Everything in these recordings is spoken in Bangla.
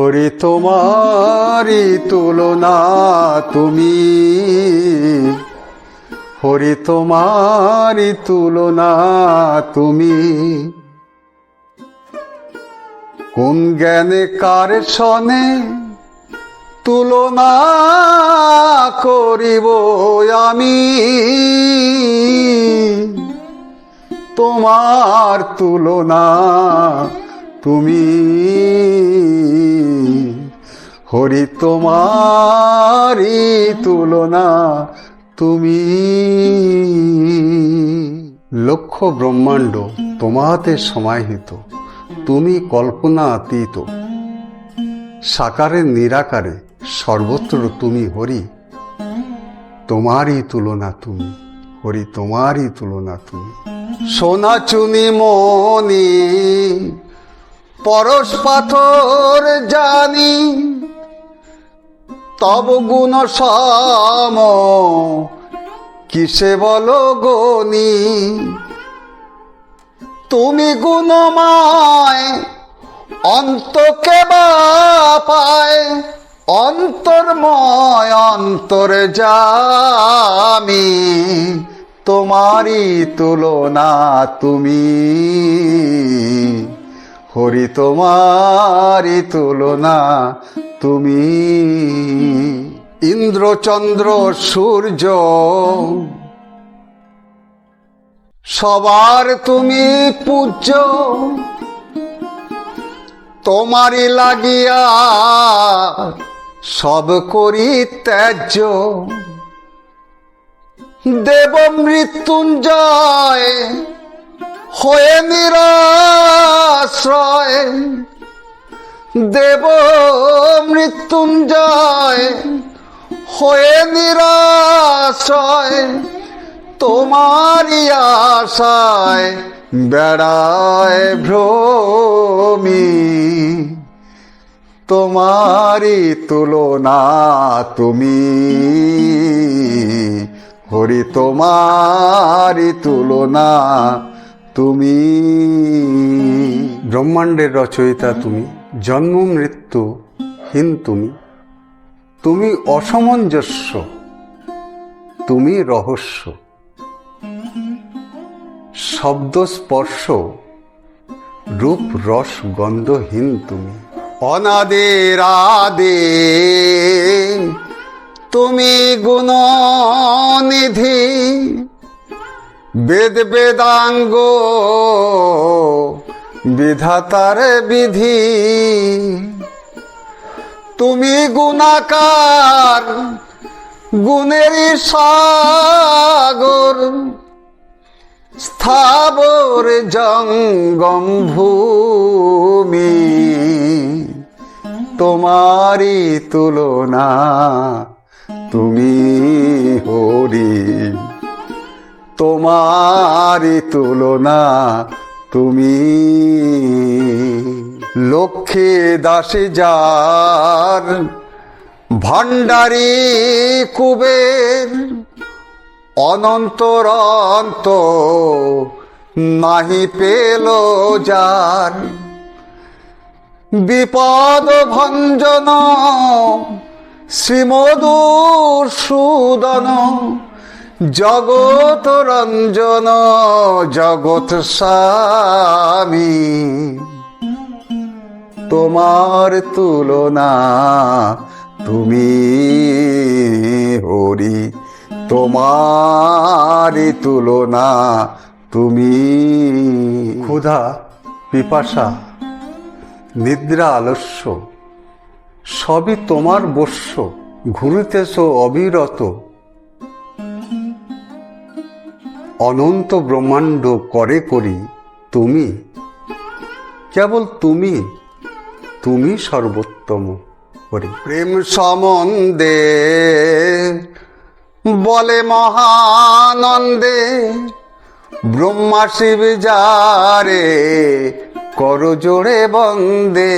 হরি তোমারি তুলনা তুমি। হরি তোমারি তুলনা তুমি। কোন জ্ঞানে কার সনে তুলনা করিব আমি? তোমার তুলনা তুমি হরি তোমারি তুলনা, তুমি লক্ষ ব্রহ্মাণ্ড তোমাতে সমাহিত, তুমি কল্পনা অতীত সাকারে নিরাকারে সর্বত্র তুমি হরি, তোমারই তুলনা তুমি, হরি তোমারই তুলনা তুমি। সোনা চুনি মনি পরশ পাথর জানি, তব গুণ সম। কিসে বলো গনি? তুমি গুণময়, অন্তকে পায় অন্তর্ময়, অন্তর জামি তোমারই তুলনা তুমি। হরি তোমারই তুলনা, তুমি ইন্দ্রচন্দ্র, সূর্য। সবার তুমি পূজ্য, তোমারই লাগিয়া সব করি ত্যায্য। দেব মৃত্যুঞ্জয় হয়ে নিরাশ্রয় দেব মৃত্যুঞ্জয়। হয়ে নিরাশ্রয় তোমারই আশায় বেড়ায় ভ্রমি। তোমারই তুলনা তুমি। হরি, তোমারই তুলনা তুমি। ব্রহ্মাণ্ডের রচয়িতা তুমি, জন্ম, মৃত্যু, হীন তুমি। তুমি অসামঞ্জস্য, তুমি রহস্য। শব্দ স্পর্শ, রূপ, রস গন্ধহীন তুমি। অনাদে, রাদে, তুমি গুণনিধি। বেদ বেদাঙ্গ, বিধাতার বিধি। তুমি গুণাকার গুণের সাগর, স্থাবর জঙ্গম ভূমি। তোমারই তুলনা, তুমি হরি। তোমারই তুলনা তুমি। লক্ষ্মী দাসী যার ভাণ্ডারী কুবের অনন্তরন্ত নাহি পেল যার। বিপদ ভঞ্জন শ্রীমধুসূদন জগত রঞ্জন, জগৎ স্বামী। তোমার তুলনা তুমি হরি, তোমার তুলনা তুমি। ক্ষুধা, পিপাসা, নিদ্রা, আলস্য, সবই তোমার বস্য, ঘুরিতেছ অবিরত। অনন্ত ব্রহ্মাণ্ড করে করি তুমি। কেবল তুমি তুমি সর্বোত্তম হরি প্রেম সম্বন্ধে বলে মহানন্দে, ব্রহ্মা শিব যারে কর জোড়ে বন্দে।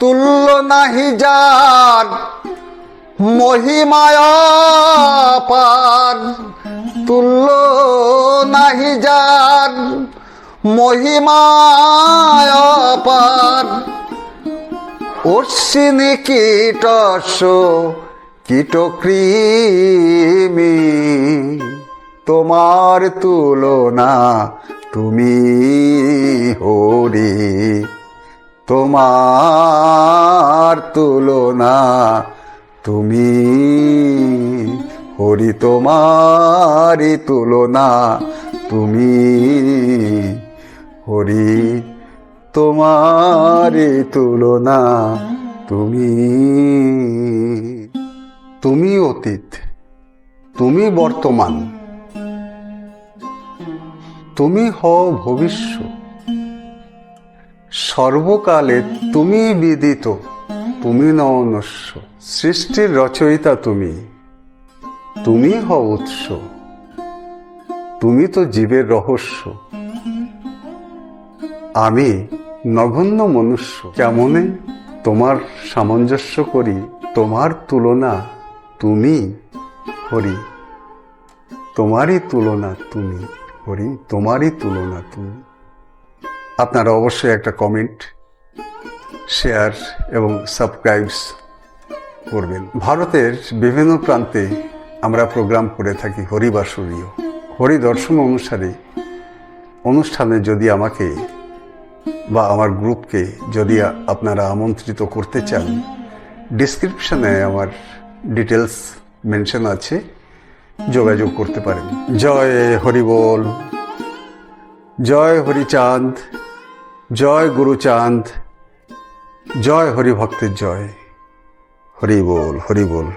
তুল্য নাহি যার মহিমায় পার তুল্য নাহি যার, মহিমায় পার অশ্বিনী কীটস্য কীটকৃমি তোমার তুলনা তুমি হরি। তোমার তুলনা তুমি হরি তোমারি তুলনা। তুমি হরি তোমারি তুলনা। তুমি তুমি অতীত, তুমি বর্তমান। তুমি হও ভবিষ্য সর্বকালে তুমি বিদিত, তুমি ননস্য সৃষ্টির রচয়িতা তুমি। তুমি হও উৎস। তুমি তো জীবের রহস্য। আমি নগণ্য মনুষ্য। কেমনে তোমার সামঞ্জস্য করি, তোমার তুলনা তুমি হরি তোমারই তুলনা তুমি হরি তোমারই তুলনা তুমি। আপনারা অবশ্যই একটা কমেন্ট, শেয়ার এবং সাবস্ক্রাইবস করবেন। ভারতের বিভিন্ন প্রান্তে আমরা প্রোগ্রাম করে থাকি হরিবাসরীয়। হরি দর্শন অনুসারে অনুষ্ঠানে যদি আমাকে বা আমার গ্রুপকে যদি আপনারা আমন্ত্রিত করতে চান, ডিসক্রিপশনে আমার ডিটেলস মেনশন আছে, যোগাযোগ করতে পারেন। জয় হরিবোল জয় হরিচাঁদ জয় গুরুচাঁদ জয় হরিভক্তের জয়। হরি বল হরি বল।